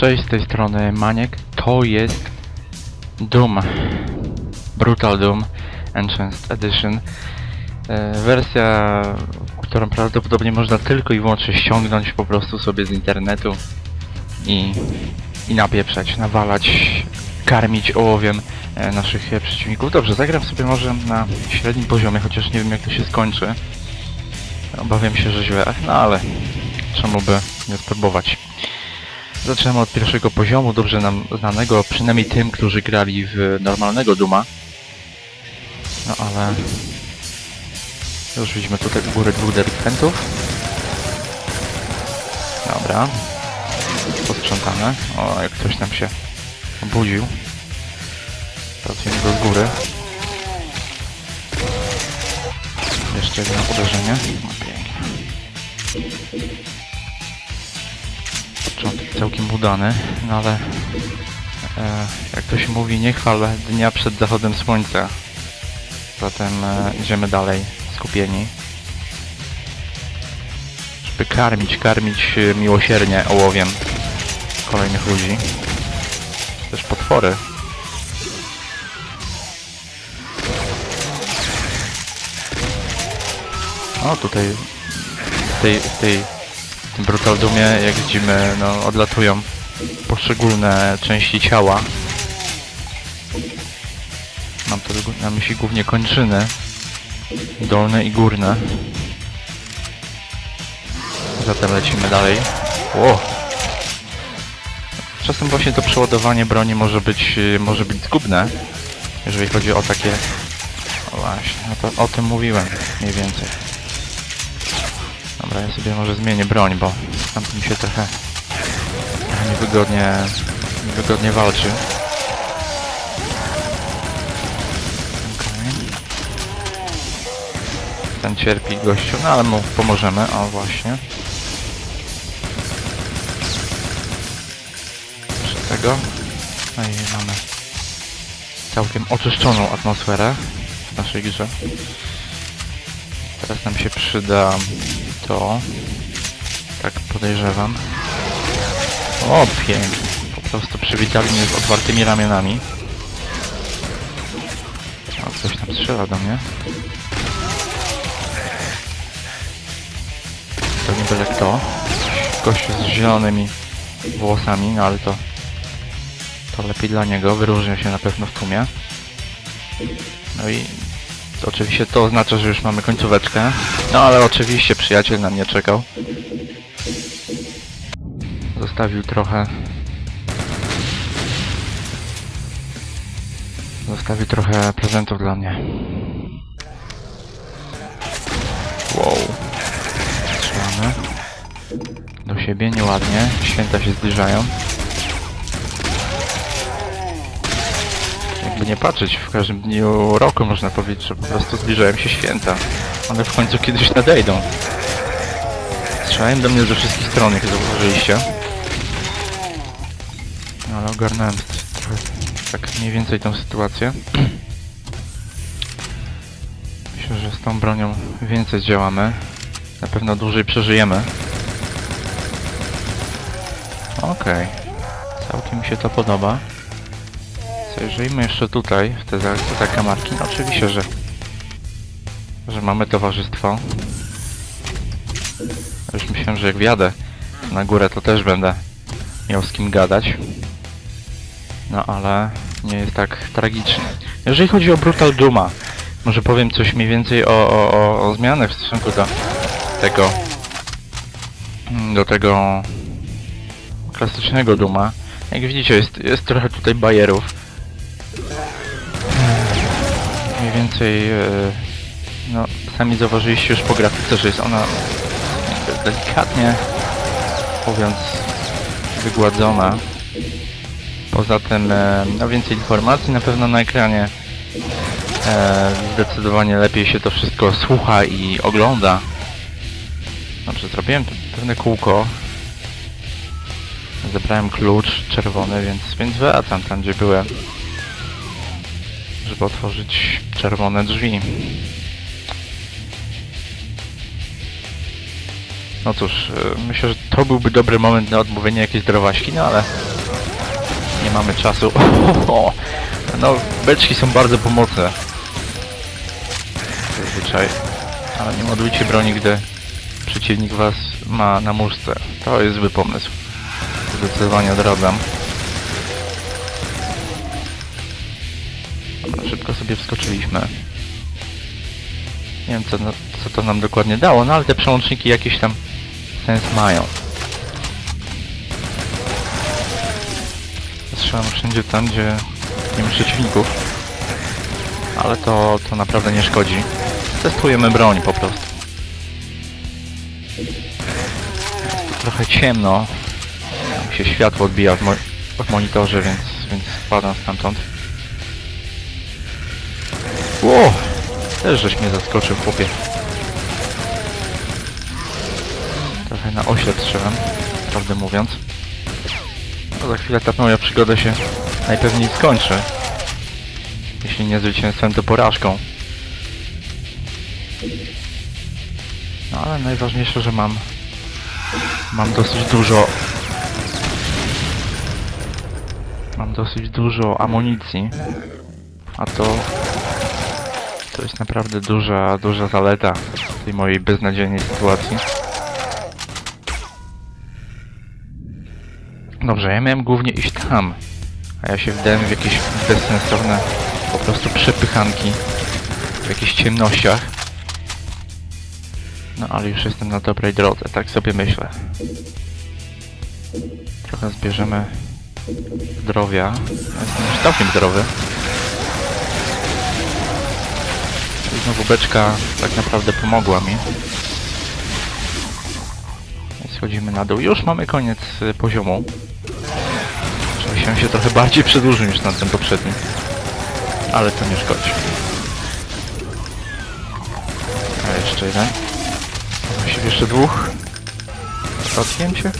Cześć, z tej strony Maniek. To jest Doom. Brutal Doom Enhanced Edition. E, wersja, którą prawdopodobnie można tylko i wyłącznie ściągnąć po prostu sobie z internetu i, i napieprzać, nawalać, karmić ołowiem e, naszych e, przeciwników. Dobrze, zagram sobie może na średnim poziomie, chociaż nie wiem jak to się skończy. Obawiam się, że źle, no ale czemu by nie spróbować. Zaczynamy od pierwszego poziomu, dobrze nam znanego, przynajmniej tym, którzy grali w normalnego Duma. No ale... Już widzimy tutaj u góry dwóch delikwentów. Dobra. Posprzątane. O, jak ktoś nam się obudził. Pracujemy go z góry. Jeszcze jedno uderzenie. No, pięknie. Początek całkiem udany, no ale e, jak to się mówi, nie chwal dnia przed zachodem słońca. Zatem e, idziemy dalej, skupieni. Żeby karmić, karmić e, miłosiernie ołowiem kolejnych ludzi. Też potwory. O, tutaj w tej, w tej Brutal Doomie, jak widzimy, no, odlatują poszczególne części ciała. Mam to na myśli głównie kończyny. Dolne i górne. Zatem lecimy dalej. Ło! Czasem właśnie to przeładowanie broni może być, może być zgubne, jeżeli chodzi o takie... O właśnie, no to o tym mówiłem mniej więcej. Dobra, ja sobie może zmienię broń, bo tam mi się trochę, trochę niewygodnie, niewygodnie walczy. Ten cierpi gościu, no ale mu pomożemy, o właśnie. Jeszcze tego. No i mamy całkiem oczyszczoną atmosferę w naszej grze. Teraz nam się przyda to. Tak podejrzewam. O, pięknie. Po prostu przywitali mnie z otwartymi ramionami. O, ktoś tam strzela do mnie. To nie byle kto. Gościu z zielonymi włosami, no ale to... To lepiej dla niego, wyróżnia się na pewno w tłumie. No i Oczywiście to oznacza, że już mamy końcóweczkę. No ale oczywiście przyjaciel na mnie czekał. Zostawił trochę... Zostawił trochę prezentów dla mnie. Wow. Strzelamy. Do siebie, nieładnie. Święta się zbliżają. jakby nie patrzeć, w każdym dniu roku można powiedzieć, że po prostu zbliżają się święta. One w końcu kiedyś nadejdą. Strzelają do mnie ze wszystkich stron, jak zauważyliście. Ale ogarnąłem trochę tak mniej więcej tą sytuację. Myślę, że z tą bronią więcej działamy. Na pewno dłużej przeżyjemy. Okej. Całkiem mi się to podoba. Zajrzyjmy jeszcze tutaj, w te, te kamarki. No oczywiście, że, że mamy towarzystwo. Już myślałem, że jak wjadę na górę, to też będę miał z kim gadać. No ale nie jest tak tragicznie. Jeżeli chodzi o Brutal Duma, może powiem coś mniej więcej o, o, o, w stosunku do tego do tego klasycznego Duma. Jak widzicie, jest, jest trochę tutaj bajerów. Mniej więcej, e, no, sami zauważyliście już po grafice, że jest ona delikatnie mówiąc wygładzona. Poza tym, e, no więcej informacji na pewno na ekranie. E, zdecydowanie lepiej się to wszystko słucha i ogląda. Dobrze, zrobiłem pewne kółko. Zebrałem klucz czerwony, więc, więc wracam tam, gdzie byłem żeby otworzyć czerwone drzwi. No cóż, e, myślę, że to byłby dobry moment na odmówienie jakiejś drowaśki, no ale Nie mamy czasu. No, beczki są bardzo pomocne. Zazwyczaj. Ale nie modujcie broni, gdy przeciwnik was ma na muszce. To jest zły pomysł. Zdecydowanie odradzam. Szybko sobie wskoczyliśmy. Nie wiem co, co to nam dokładnie dało, no ale te przełączniki jakiś tam sens mają. Strzelam wszędzie tam, gdzie nie ma przeciwników. Ale to, to naprawdę nie szkodzi. Testujemy broń po prostu. Trochę ciemno. Tam się światło odbija w, mo w monitorze, więc, więc spadam stamtąd. Ło! Też żeś mnie zaskoczył, chłopie. Na oślep strzelam, prawdę mówiąc. No za chwilę ta moja przygoda się najpewniej skończy. Jeśli nie zwycięstwem, to porażką. No ale najważniejsze, że mam... Mam dosyć dużo... Mam dosyć dużo amunicji. A to... To jest naprawdę duża, duża zaleta tej mojej beznadziejnej sytuacji. Dobrze, ja miałem głównie iść tam, a ja się wdałem w jakieś bezsensowne po prostu przepychanki w jakichś ciemnościach. No ale już jestem na dobrej drodze, tak sobie myślę. Trochę zbierzemy zdrowia. Jestem już całkiem zdrowy. I znowu beczka tak naprawdę pomogła mi. Schodzimy na dół. Już mamy koniec y, poziomu. Myślałem się trochę bardziej przedłużył niż na tym poprzednim. Ale to nie szkodzi. A jeszcze jeden. Właściwie jeszcze dwóch. Cię?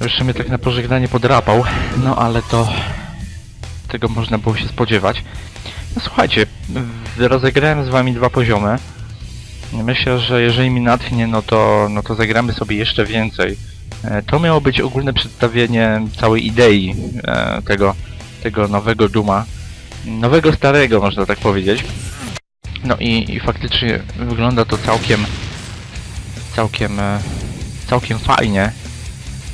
Jeszcze mnie tak na pożegnanie podrapał. No ale to... Tego można było się spodziewać. No słuchajcie, rozegrałem z wami dwa poziomy. Myślę, że jeżeli mi natchnie, no to, no to zagramy sobie jeszcze więcej. E, To miało być ogólne przedstawienie całej idei e, tego, tego nowego Duma. Nowego, starego, można tak powiedzieć. No i, i faktycznie wygląda to całkiem, całkiem, e, całkiem fajnie.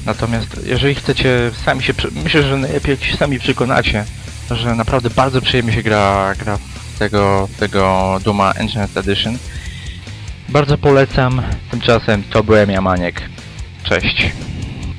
Natomiast jeżeli chcecie sami się, myślę, że najlepiej jak się sami przekonacie, że naprawdę bardzo przyjemnie się gra, gra tego, tego Duma Enhanced Edition. Bardzo polecam. Tymczasem to byłem ja Maniek. Cześć.